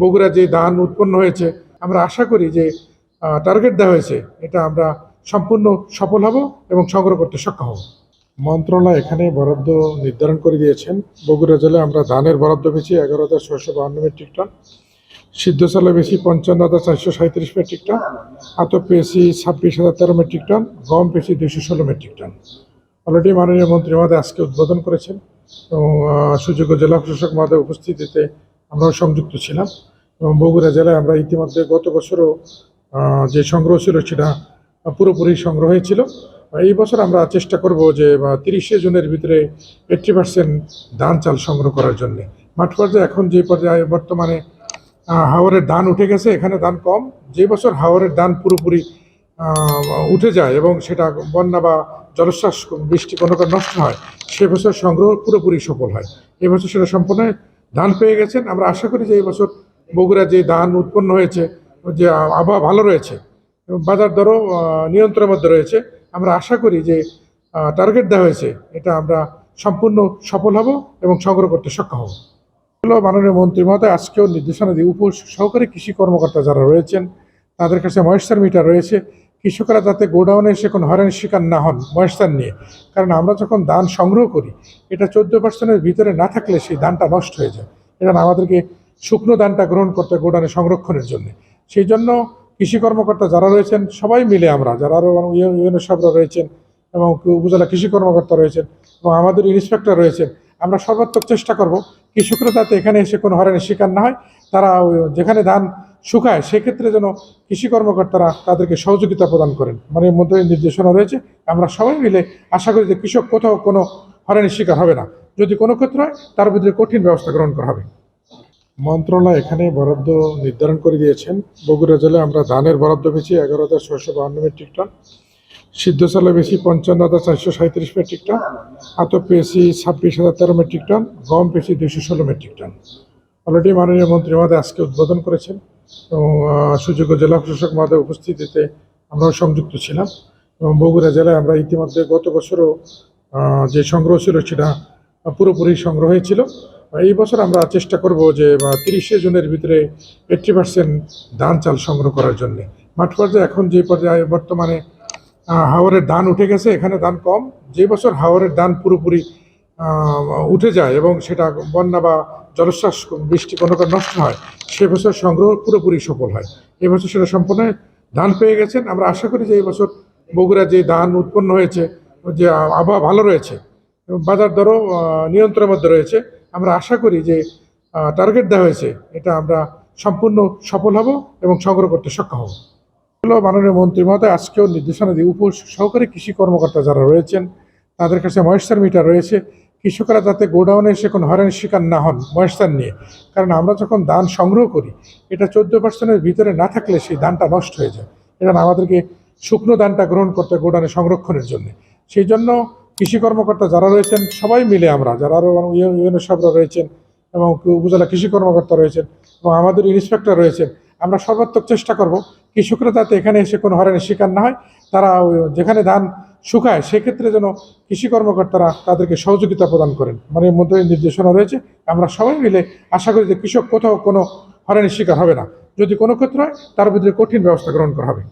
বগুড়া যে ধান উৎপন্ন হয়েছে, আমরা আশা করি যে টার্গেট দেওয়া হয়েছে, এটা আমরা সম্পূর্ণ সফল হব এবং সংগ্রহ করতে সক্ষম হব। মন্ত্রণালয় এখানে বরাদ্দ নির্ধারণ করে দিয়েছেন। বগুড়া জেলায় আমরা ধানের বরাদ্দ পেয়েছি এগারো হাজার ছয়শো বাহান্ন মেট্রিক টন। সিদ্ধ চালে বেশি পঞ্চান্ন হাজার চারশো সাঁত্রিশ মেট্রিক টন। আতপ পেয়েছি ছাব্বিশ হাজার তেরো মেট্রিক টন। গম পেয়েছি দুইশো ষোলো মেট্রিক টন। অলরেডি মাননীয় মন্ত্রী মহোদয় আজকে উদ্বোধন করেছেন এবং সুযোগ্য জেলা প্রশাসক মহোদয় উপস্থিতিতে আমরাও সংযুক্ত ছিলাম এবং বগুড়া জেলায় আমরা ইতিমধ্যে গত বছরও যে সংগ্রহ ছিল সেটা পুরোপুরি সংগ্রহ হয়েছিল। এই বছর আমরা চেষ্টা করব যে তিরিশে জুনের ভিতরে এইট্টি পার্সেন্ট ধান চাল সংগ্রহ করার জন্য। মাঠ পর্যায়ে এখন যে পর্যায়ে বর্তমানে হাওরের ধান উঠে গেছে, এখানে ধান কম। যে বছর হাওরের ধান পুরোপুরি উঠে যায় এবং সেটা বন্যা বা জলোচ্ছ্বাস বৃষ্টি কোনো নষ্ট হয়, সে বছর সংগ্রহ পুরোপুরি সফল হয়। এই বছর সেটা সম্পূর্ণ ধান পেয়ে গেছেন। আমরা আশা করি যে এই বছর বগুড়া যে ধান উৎপন্ন হয়েছে, যে আবহাওয়া ভালো রয়েছে, এবং বাজার দরও নিয়ন্ত্রণের মধ্যে রয়েছে, আমরা আশা করি যে টার্গেট দেওয়া হয়েছে, এটা আমরা সম্পূর্ণ সফল হব এবং সংগ্রহ করতে সক্ষম হব। হলো মাননীয় মন্ত্রী মহোদয়, আজকেও নির্দেশনা দিয়ে উপ সহকারী কৃষি কর্মকর্তা যারা রয়েছেন, তাদের কাছে ময়েশ্চার মিটার রয়েছে। কৃষকরা যাতে গোডাউনে এসে কোনো হয়রানির শিকার না হন ময়েশ্চার নিয়ে, কারণ আমরা যখন ধান সংগ্রহ করি, এটা চোদ্দ পার্সেন্টের ভিতরে না থাকলে সেই ধানটা নষ্ট হয়ে যায়। এটা আমাদেরকে শুকনো ধানটা গ্রহণ করতে গোডাউনে সংরক্ষণের জন্য। সেই জন্য কৃষি কর্মকর্তা যারা রয়েছেন, সবাই মিলে আমরা, যারা আরও ইউএনও রয়েছেন এবং উপজেলা কৃষি কর্মকর্তা রয়েছেন এবং আমাদের ইন্সপেক্টর রয়েছেন, আমরা সর্বাত্মক চেষ্টা করব কৃষকরা যাতে এখানে এসে কোনো হয়রানির শিকার না হয়। তারা যেখানে ধান শুকায়, সেক্ষেত্রে যেন কৃষি কর্মকর্তারা তাদেরকে সহযোগিতা প্রদান করেন। মানে মধ্যে নির্দেশনা রয়েছে। আমরা সবাই মিলে আশা করি যে কৃষক কোথাও কোনো হয়রানির শিকার হবে না। যদি কোনো ক্ষেত্রে হয়, তার ভিতরে কঠিন ব্যবস্থা গ্রহণ করা হবে। মন্ত্রণালয় এখানে বরাদ্দ নির্ধারণ করে দিয়েছেন। বগুড়া জেলায় আমরা ধানের বরাদ্দ পেয়েছি এগারো হাজার ছয়শো বাহান্ন মেট্রিক টন। সিদ্ধ চালে বেশি পঞ্চান্ন হাজার চারশো সাঁত্রিশ মেট্রিক টন। আতপ পেয়েছি ছাব্বিশ হাজার তেরো মেট্রিক টন। গম পেয়েছি দুইশো ষোলো মেট্রিক টন। অলরেডি মাননীয় মন্ত্রী মহোদয় আজকে উদ্বোধন করেছেন। এবং সুযোগ্য জেলা প্রশাসক মহোদয় উপস্থিতিতে আমরাও সংযুক্ত ছিলাম এবং বগুড়া জেলায় আমরা ইতিমধ্যে গত বছরও যে সংগ্রহ ছিল সেটা পুরোপুরি সংগ্রহ হয়েছিল। এই বছর আমরা চেষ্টা করব যে তিরিশে জুনের ভিতরে এইট্টি পার্সেন্ট ধান চাল সংগ্রহ করার জন্য। মাঠ পর্যায়ে এখন যে পর্যায়ে বর্তমানে হাওরের ধান উঠে গেছে, এখানে ধান কম। যে বছর হাওরের ধান পুরোপুরি উঠে যায় এবং সেটা বন্যা বা জলোচ্ছ্বাস বৃষ্টি কোনো নষ্ট হয় সে বছর সংগ্রহ পুরোপুরি সফল হয়। এই বছর সেটা সম্পূর্ণ ধান পেয়ে গেছেন। আমরা আশা করি যে এই বছর বগুড়া যে ধান উৎপন্ন হয়েছে, যে আবহাওয়া ভালো রয়েছে, এবং বাজার দরও নিয়ন্ত্রণের মধ্যে রয়েছে, আমরা আশা করি যে টার্গেট দেওয়া হয়েছে, এটা আমরা সম্পূর্ণ সফল হব এবং সংগ্রহ করতে সক্ষম হব। হলো মাননীয় মন্ত্রী মহোদয়, আজকেও নির্দেশনা দিয়ে উপ সহকারী কৃষি কর্মকর্তা যারা রয়েছেন, তাদের কাছে ময়েশ্চার মিটার রয়েছে। কৃষকরা যাতে গোডাউনে এসে কোনো হয়রানির শিকার না হন ময়েশ্চার নিয়ে, কারণ আমরা যখন ধান সংগ্রহ করি, এটা চোদ্দ পার্সেন্টের ভিতরে না থাকলে সেই ধানটা নষ্ট হয়ে যায়। এটা আমাদেরকে শুকনো ধানটা গ্রহণ করতে গোডাউনে সংরক্ষণের জন্য। সেই জন্য কৃষি কর্মকর্তা যারা রয়েছেন, সবাই মিলে আমরা, যারা আরও ইউএনও রয়েছেন এবং উপজেলা কৃষি কর্মকর্তা রয়েছেন এবং আমাদের ইন্সপেক্টর রয়েছেন, আমরা সর্বাত্মক চেষ্টা করব কৃষকরা যাতে এখানে এসে কোনো হয়রানির শিকার না হয়। তারা যেখানে ধান শুকায়, সেক্ষেত্রে যেন কৃষি কর্মকর্তারা তাদেরকে সহযোগিতা প্রদান করেন। মানে মধ্যে নির্দেশনা রয়েছে। আমরা সবাই মিলে আশা করি যে কৃষক কোথাও কোনো হরানির শিকার হবে না। যদি কোনো ক্ষেত্রে হয়, তার বিরুদ্ধে কঠিন ব্যবস্থা গ্রহণ করা হবে।